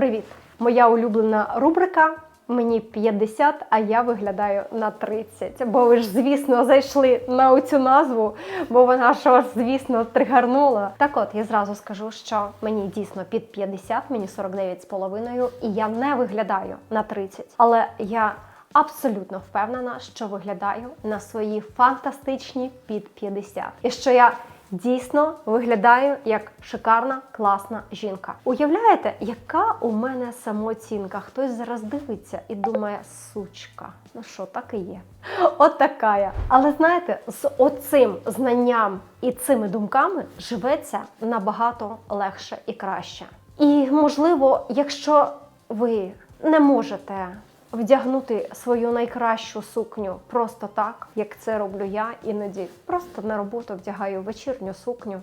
Привіт! Моя улюблена рубрика. Мені 50, а я виглядаю на 30. Бо ви ж, звісно, зайшли на цю назву, бо вона ж вас, звісно, тригернула. Так от, я зразу скажу, що мені дійсно під 50, мені 49 з половиною, і я не виглядаю на 30. Але я абсолютно впевнена, що виглядаю на свої фантастичні під 50. І що я Дійсно виглядаю як шикарна, класна жінка. Уявляєте, яка у мене самооцінка? Хтось зараз дивиться і думає, сучка, ну що, так і є. От така я. Але знаєте, з оцим знанням і цими думками живеться набагато легше і краще. І можливо, якщо ви не можете вдягнути свою найкращу сукню просто так, як це роблю я іноді. Просто на роботу вдягаю вечірню сукню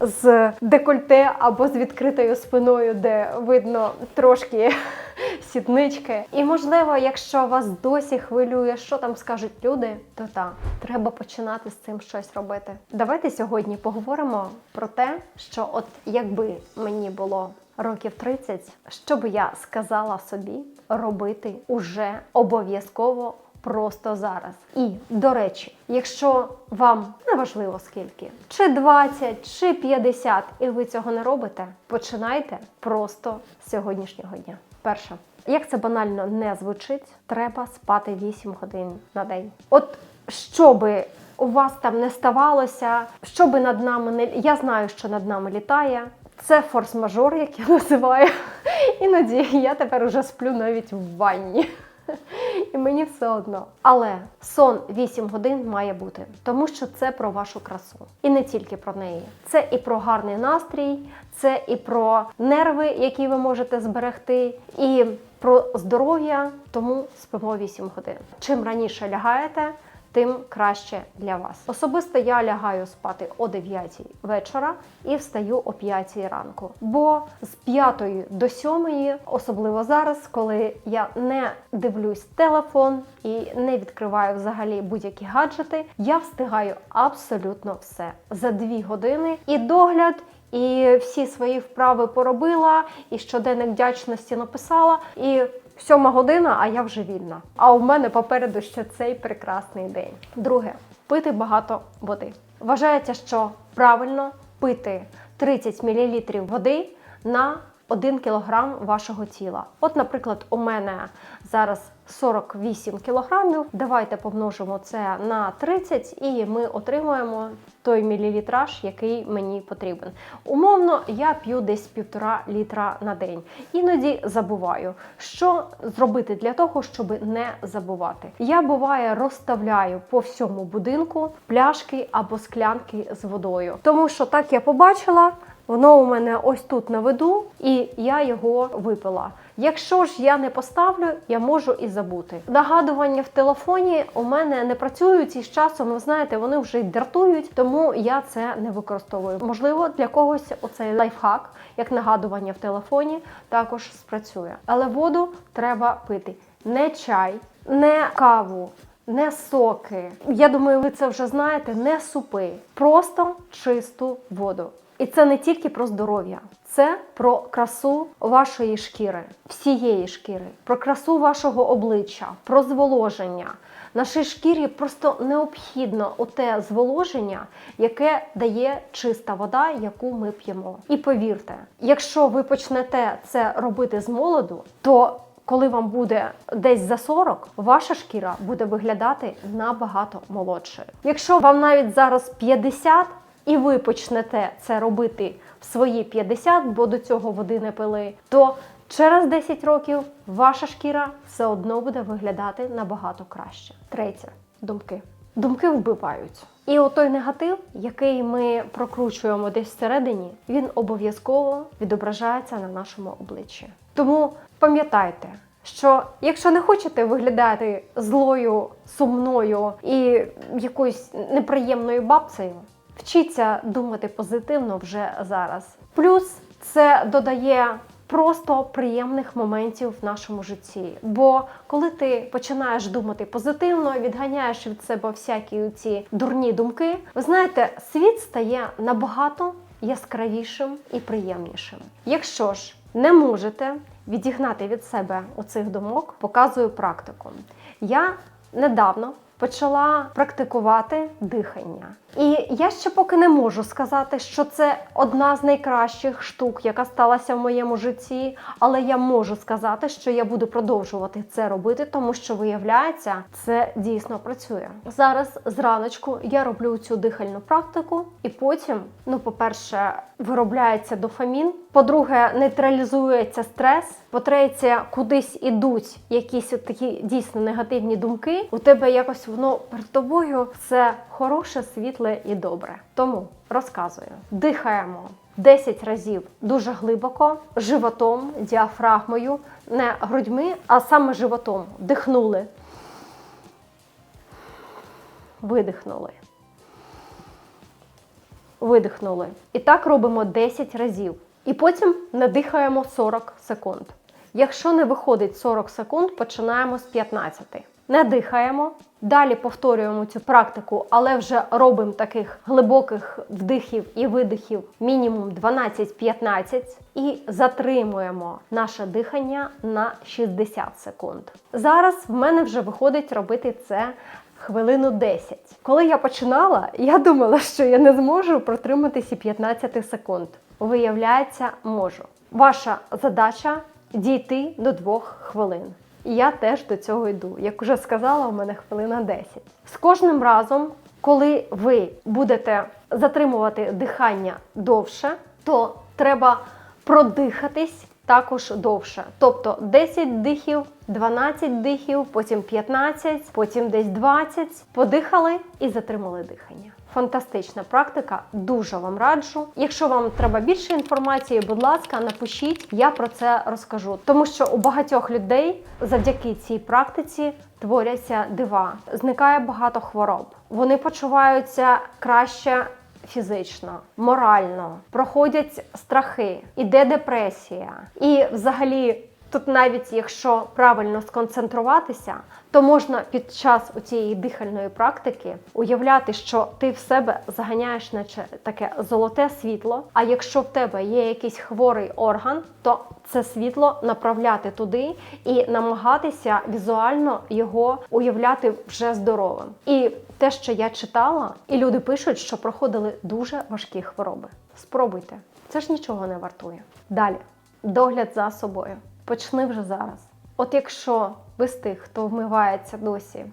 з декольте або з відкритою спиною, де видно трошки сіднички. І можливо, якщо вас досі хвилює, що там скажуть люди, то так, треба починати з цим щось робити. Давайте сьогодні поговоримо про те, що от якби мені було років 30, що би я сказала собі робити уже обов'язково просто зараз. І до речі, якщо вам не важливо скільки, чи 20, чи 50, і ви цього не робите, починайте просто з сьогоднішнього дня. Перше. Як це банально не звучить, треба спати 8 годин на день. От що би у вас там не ставалося, що би над нами не я знаю, що над нами літає. Це форс-мажор, як я називаю. Іноді я тепер уже сплю навіть в ванні. І мені все одно. Але сон 8 годин має бути, тому що це про вашу красу. І не тільки про неї. Це і про гарний настрій, це і про нерви, які ви можете зберегти, і про здоров'я. Тому спимо 8 годин. Чим раніше лягаєте, тим краще для вас. Особисто я лягаю спати о 9 вечора і встаю о 5 ранку. Бо з 5 до 7, особливо зараз, коли я не дивлюсь телефон і не відкриваю взагалі будь-які гаджети, я встигаю абсолютно все за 2 години і догляд. І всі свої вправи поробила, і щоденник вдячності написала, і Сьома година, а я вже вільна. А у мене попереду ще цей прекрасний день. Друге, пити багато води. Вважається, що правильно пити 30 мл води на 1 кг вашого тіла. От, наприклад, у мене зараз 48 кілограмів. Давайте помножимо це на 30 і ми отримуємо той мілілітраж, який мені потрібен. Умовно, я п'ю десь півтора літра на день. Іноді забуваю, що зробити для того, щоб не забувати. Я буває розставляю по всьому будинку пляшки або склянки з водою, тому що так я побачила. Воно у мене ось тут на виду, і я його випила. Якщо ж я не поставлю, я можу і забути. Нагадування в телефоні у мене не працюють і з часом, ви знаєте, вони вже й дратують, тому я це не використовую. Можливо, для когось оцей лайфхак, як нагадування в телефоні, також спрацює. Але воду треба пити. Не чай, не каву. Не соки. Я думаю, ви це вже знаєте, не супи, просто чисту воду. І це не тільки про здоров'я, це про красу вашої шкіри, всієї шкіри, про красу вашого обличчя, про зволоження. Нашій шкірі просто необхідно оте зволоження, яке дає чиста вода, яку ми п'ємо. І повірте, якщо ви почнете це робити з молоду, то коли вам буде десь за 40, ваша шкіра буде виглядати набагато молодшою. Якщо вам навіть зараз 50, і ви почнете це робити в свої 50, бо до цього води не пили, то через 10 років ваша шкіра все одно буде виглядати набагато краще. Третє думки. Думки вбивають. І отой негатив, який ми прокручуємо десь всередині, він обов'язково відображається на нашому обличчі. Тому пам'ятайте, що якщо не хочете виглядати злою, сумною і якоюсь неприємною бабцею, Вчіться думати позитивно вже зараз. Плюс це додає просто приємних моментів в нашому житті. Бо коли ти починаєш думати позитивно, відганяєш від себе всякі ці дурні думки, ви знаєте, світ стає набагато яскравішим і приємнішим. Якщо ж не можете відігнати від себе оцих думок, показую практику. Я недавно почала практикувати дихання. І я ще поки не можу сказати, що це одна з найкращих штук, яка сталася в моєму житті. Але я можу сказати, що я буду продовжувати це робити, тому що виявляється, це дійсно працює. Зараз зраночку я роблю цю дихальну практику, і потім, ну, по-перше, виробляється дофамін. По-друге, нейтралізується стрес. По-третє, кудись ідуть якісь от такі дійсно негативні думки. У тебе якось воно перед тобою все хороше, світле і добре. Тому розказую: дихаємо 10 разів дуже глибоко, животом, діафрагмою, не грудьми, а саме животом. Дихнули. Видихнули. Видихнули. І так робимо 10 разів. І потім надихаємо 40 секунд. Якщо не виходить 40 секунд, починаємо з 15. Не дихаємо. Далі повторюємо цю практику, але вже робимо таких глибоких вдихів і видихів мінімум 12-15 і затримуємо наше дихання на 60 секунд. Зараз в мене вже виходить робити це хвилину 10. Коли я починала, я думала, що я не зможу протриматися 15 секунд. Виявляється, можу. Ваша задача дійти до 2 хвилин. І я теж до цього йду. Як вже сказала, у мене хвилина 10. З кожним разом, коли ви будете затримувати дихання довше, то треба продихатись також довше. Тобто 10 дихів, 12 дихів, потім 15, потім десь 20. Подихали і затримали дихання. Фантастична практика, дуже вам раджу. Якщо вам треба більше інформації, будь ласка, напишіть, я про це розкажу. Тому що у багатьох людей завдяки цій практиці творяться дива. Зникає багато хвороб. Вони почуваються краще фізично, морально, проходять страхи, іде депресія. І взагалі. Тут навіть якщо правильно сконцентруватися, то можна під час у цієї дихальної практики уявляти, що ти в себе заганяєш, наче таке золоте світло. А якщо в тебе є якийсь хворий орган, то це світло направляти туди і намагатися візуально його уявляти вже здоровим. І те, що я читала, і люди пишуть, що проходили дуже важкі хвороби. Спробуйте, це ж нічого не вартує. Далі догляд за собою. Почни вже зараз. От якщо ви з тих, хто вмивається досі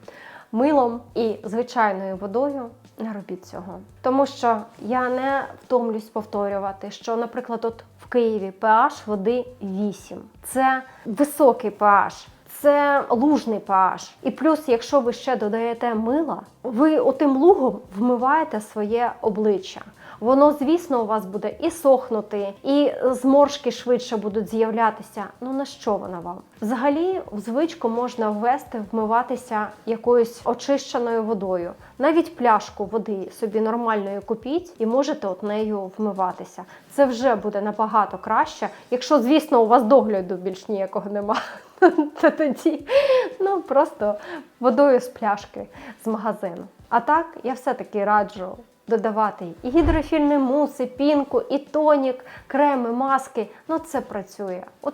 милом і звичайною водою, не робіть цього. Тому що я не втомлюсь повторювати, що, наприклад, от в Києві pH води 8. Це високий pH. Це лужний pH. І плюс, якщо ви ще додаєте мила, ви отим лугом вмиваєте своє обличчя. Воно, звісно, у вас буде і сохнути, і зморшки швидше будуть з'являтися. Ну на що вона вам? Взагалі, в звичку можна ввести вмиватися якоюсь очищеною водою. Навіть пляшку води собі нормальної купіть і можете от нею вмиватися. Це вже буде набагато краще. Якщо, звісно, у вас догляду більш ніякого немає, то тоді ну просто водою з пляшки з магазину. А так я все-таки раджу додавати і гідрофільний мус, і пінку, і тонік, креми, маски. Ну це працює. От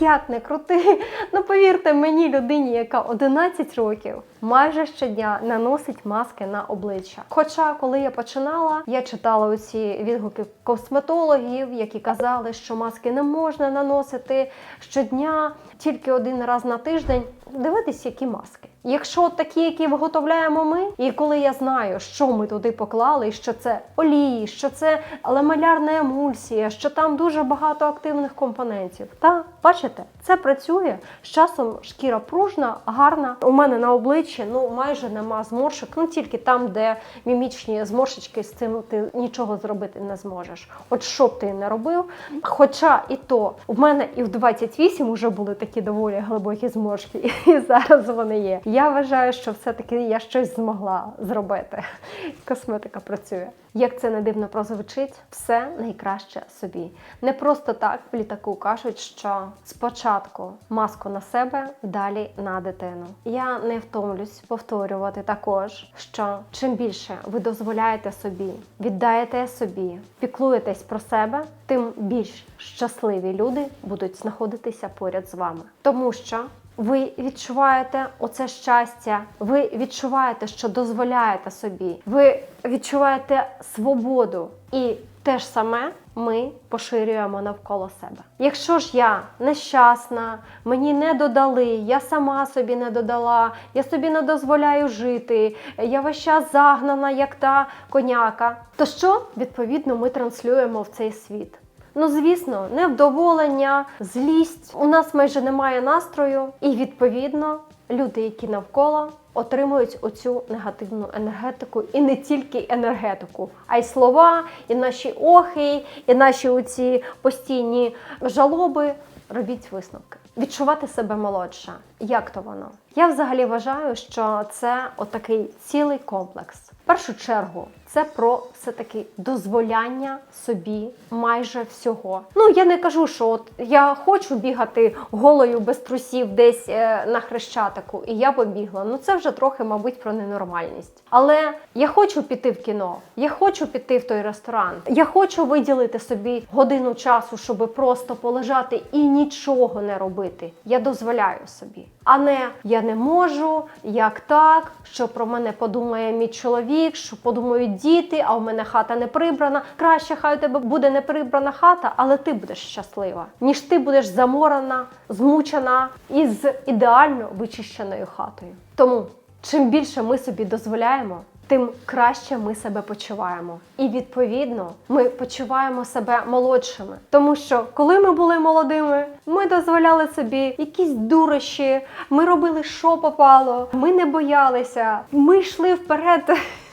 як не крути. Ну повірте мені, людині, яка 11 років майже щодня наносить маски на обличчя. Хоча, коли я починала, я читала оці відгуки косметологів, які казали, що маски не можна наносити щодня, тільки один раз на тиждень. Дивитись, які маски. Якщо такі, які виготовляємо ми, і коли я знаю, що ми туди поклали, що це олії, що це ламелярна емульсія, що там дуже багато активних компонентів. Та бачите, це працює. З часом шкіра пружна, гарна. У мене на обличчі ну майже нема зморшок, ну тільки там, де мімічні зморшечки, з цим ти нічого зробити не зможеш. От що б ти не робив. Хоча і то в мене і в 28 вже були такі доволі глибокі зморшки, і зараз вони є. Я вважаю, що все-таки я щось змогла зробити. Косметика працює. Як це не дивно прозвучить, все найкраще собі. Не просто так в літаку кажуть, що спочатку маску на себе, далі на дитину. Я не втомлюсь повторювати також, що чим більше ви дозволяєте собі, віддаєте собі, піклуєтесь про себе, тим більш щасливі люди будуть знаходитися поряд з вами. Тому що ви відчуваєте оце щастя, ви відчуваєте, що дозволяєте собі, ви відчуваєте свободу. І те ж саме ми поширюємо навколо себе. Якщо ж я нещасна, мені не додали, я сама собі не додала, я собі не дозволяю жити, я весь час загнана, як та коняка, то що відповідно ми транслюємо в цей світ? Ну, звісно, невдоволення, злість. У нас майже немає настрою, і відповідно люди, які навколо, отримують оцю негативну енергетику, і не тільки енергетику, а й слова, і наші охи, і наші оці постійні жалоби. Робіть висновки, відчувати себе молодше. Як то воно? Я взагалі вважаю, що це отакий цілий комплекс. В першу чергу це про все таки дозволяння собі майже всього. Ну я не кажу, що от я хочу бігати голою без трусів десь е, на хрещатику, і я побігла. Ну це вже трохи, мабуть, про ненормальність. Але я хочу піти в кіно, я хочу піти в той ресторан. Я хочу виділити собі годину часу, щоб просто полежати і нічого не робити. Я дозволяю собі. А не я не можу, як так, що про мене подумає мій чоловік, що подумають діти, а у мене хата не прибрана. Краще хай у тебе буде не прибрана хата, але ти будеш щаслива, ніж ти будеш заморена, змучена і з ідеально вичищеною хатою. Тому чим більше ми собі дозволяємо, тим краще ми себе почуваємо. І відповідно ми почуваємо себе молодшими. Тому що коли ми були молодими, ми дозволяли собі якісь дурощі, ми робили, що попало, ми не боялися, ми йшли вперед.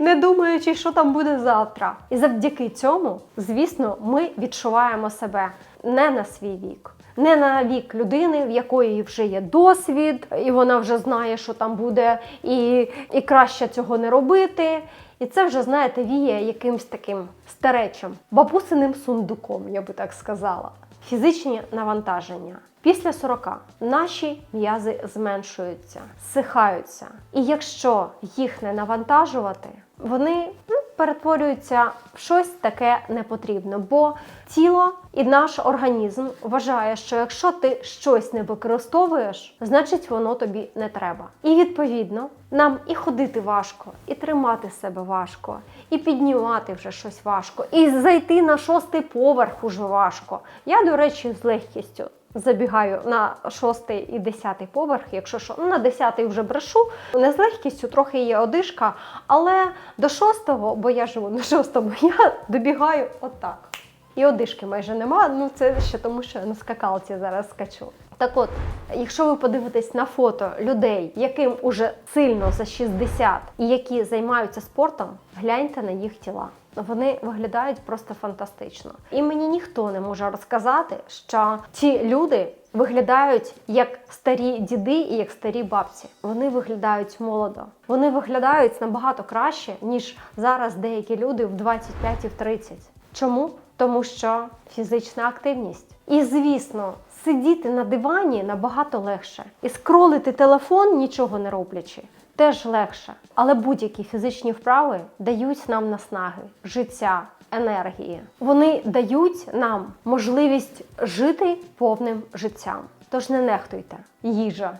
Не думаючи, що там буде завтра. І завдяки цьому, звісно, ми відчуваємо себе не на свій вік, не на вік людини, в якої вже є досвід, і вона вже знає, що там буде, і, і краще цього не робити. І це вже, знаєте, віє якимсь таким старечим, бабусиним сундуком, я би так сказала. Фізичні навантаження. Після 40 наші м'язи зменшуються, зсихаються. І якщо їх не навантажувати, вони ну, перетворюються в щось таке непотрібне. Бо тіло і наш організм вважає, що якщо ти щось не використовуєш, значить воно тобі не треба. І відповідно нам і ходити важко, і тримати себе важко, і піднімати вже щось важко, і зайти на шостий поверх уже важко. Я, до речі, з легкістю забігаю на шостий і десятий поверх, якщо що, ну на десятий вже брешу. Не з легкістю, трохи є одишка, але до шостого, бо я живу на шостому, я добігаю отак. І одишки майже нема. Ну це ще тому, що я на скакалці зараз скачу. Так от, якщо ви подивитесь на фото людей, яким уже сильно за 60 і які займаються спортом, гляньте на їх тіла. Вони виглядають просто фантастично. І мені ніхто не може розказати, що ці люди виглядають як старі діди і як старі бабці. Вони виглядають молодо. Вони виглядають набагато краще, ніж зараз деякі люди в 25 і в 30. Чому? Тому що фізична активність. І звісно, сидіти на дивані набагато легше. І скролити телефон, нічого не роблячи, теж легше. Але будь-які фізичні вправи дають нам наснаги, життя, енергії. Вони дають нам можливість жити повним життям. Тож не нехтуйте. Їжа.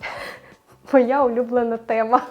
Моя улюблена тема.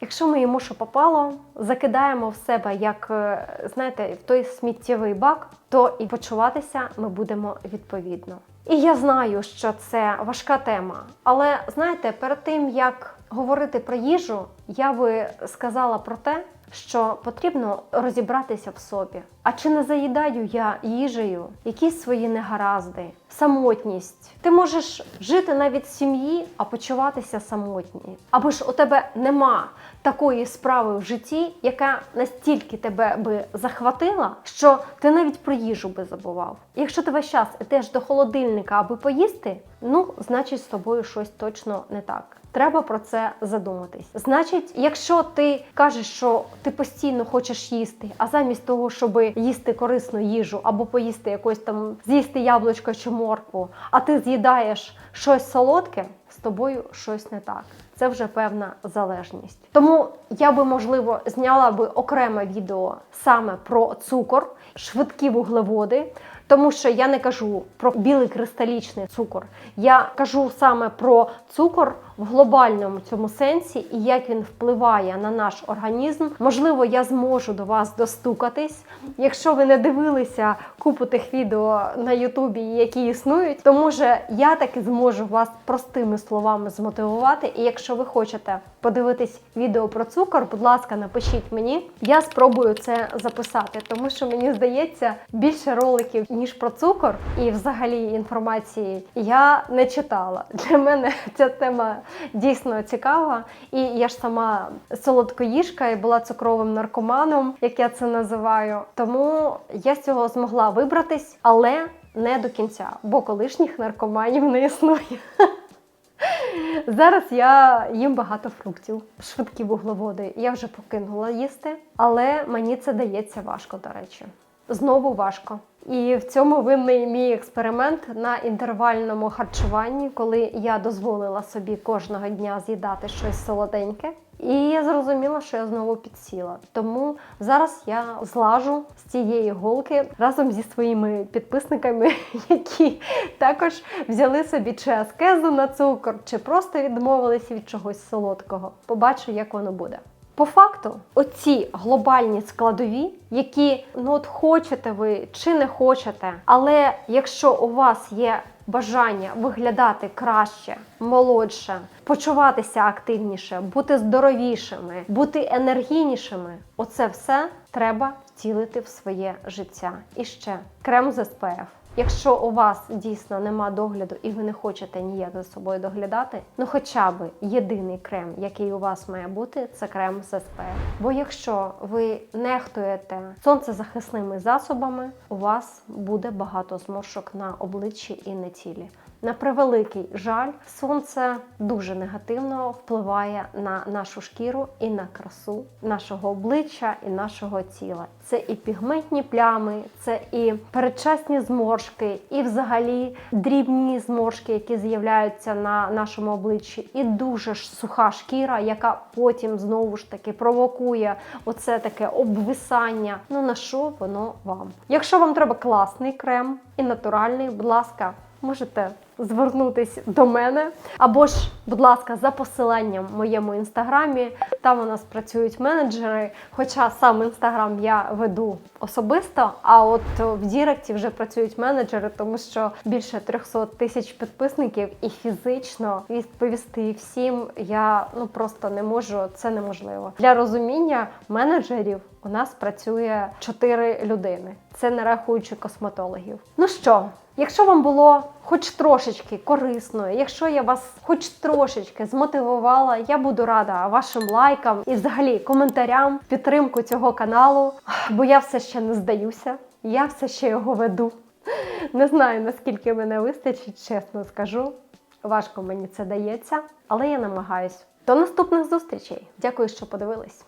Якщо ми їмо, що попало, закидаємо в себе, як е, знаєте, в той сміттєвий бак, то і почуватися ми будемо відповідно. І я знаю, що це важка тема, але знаєте, перед тим як говорити про їжу, я би сказала про те, що потрібно розібратися в собі. А чи не заїдаю я їжею якісь свої негаразди, самотність? Ти можеш жити навіть в сім'ї, а почуватися самотні. Або ж у тебе нема такої справи в житті, яка настільки тебе би захватила, що ти навіть про їжу би забував. Якщо ти весь час йдеш до холодильника, аби поїсти, ну значить з тобою щось точно не так. Треба про це задуматись. Значить, якщо ти кажеш, що ти постійно хочеш їсти, а замість того, їсти корисну їжу або поїсти якось там з'їсти яблучко чи моркву, а ти з'їдаєш щось солодке, з тобою щось не так. Це вже певна залежність. Тому я би, можливо, зняла би окреме відео саме про цукор, швидкі вуглеводи. Тому що я не кажу про білий кристалічний цукор. Я кажу саме про цукор в глобальному цьому сенсі і як він впливає на наш організм. Можливо, я зможу до вас достукатись. Якщо ви не дивилися купу тих відео на Ютубі, які існують, то може я таки зможу вас простими словами змотивувати. І якщо ви хочете подивитись відео про цукор, будь ласка, напишіть мені. Я спробую це записати, тому що мені здається більше роликів ніж про цукор і взагалі інформації я не читала. Для мене ця тема дійсно цікава. І я ж сама солодкоїжка і була цукровим наркоманом, як я це називаю. Тому я з цього змогла вибратись, але не до кінця, бо колишніх наркоманів не існує. Зараз я їм багато фруктів, швидкі вуглеводи. Я вже покинула їсти, але мені це дається важко, до речі. Знову важко. І в цьому винний мій експеримент на інтервальному харчуванні, коли я дозволила собі кожного дня з'їдати щось солоденьке. І я зрозуміла, що я знову підсіла. Тому зараз я злажу з цієї голки разом зі своїми підписниками, які також взяли собі чи аскезу на цукор, чи просто відмовились від чогось солодкого. Побачу, як воно буде. По факту, оці глобальні складові, які ну от хочете ви чи не хочете, але якщо у вас є бажання виглядати краще, молодше, почуватися активніше, бути здоровішими, бути енергійнішими, оце все треба втілити в своє життя. І ще крем з СПФ. Якщо у вас дійсно нема догляду і ви не хочете ніяк за собою доглядати, ну хоча б єдиний крем, який у вас має бути, це крем з SPF. Бо якщо ви нехтуєте сонцезахисними засобами, у вас буде багато зморшок на обличчі і на тілі. На превеликий жаль, сонце дуже негативно впливає на нашу шкіру і на красу нашого обличчя і нашого тіла. Це і пігментні плями, це і передчасні зморшки, і взагалі дрібні зморшки, які з'являються на нашому обличчі, і дуже ж суха шкіра, яка потім знову ж таки провокує оце таке обвисання. Ну на що воно вам? Якщо вам треба класний крем і натуральний, будь ласка, можете звернутись до мене. Або ж, будь ласка, за посиланням в моєму інстаграмі. Там у нас працюють менеджери. Хоча сам інстаграм я веду особисто, а от в Діректі вже працюють менеджери, тому що більше 300 тисяч підписників і фізично відповісти всім я ну просто не можу. Це неможливо. Для розуміння менеджерів у нас працює 4 людини. Це не рахуючи косметологів. Ну що? Якщо вам було хоч трошечки корисно, якщо я вас хоч трошечки змотивувала, я буду рада вашим лайкам і взагалі коментарям підтримку цього каналу, бо я все ще не здаюся, я все ще його веду. Не знаю, наскільки мене вистачить, чесно скажу. Важко мені це дається, але я намагаюсь. До наступних зустрічей. Дякую, що подивились.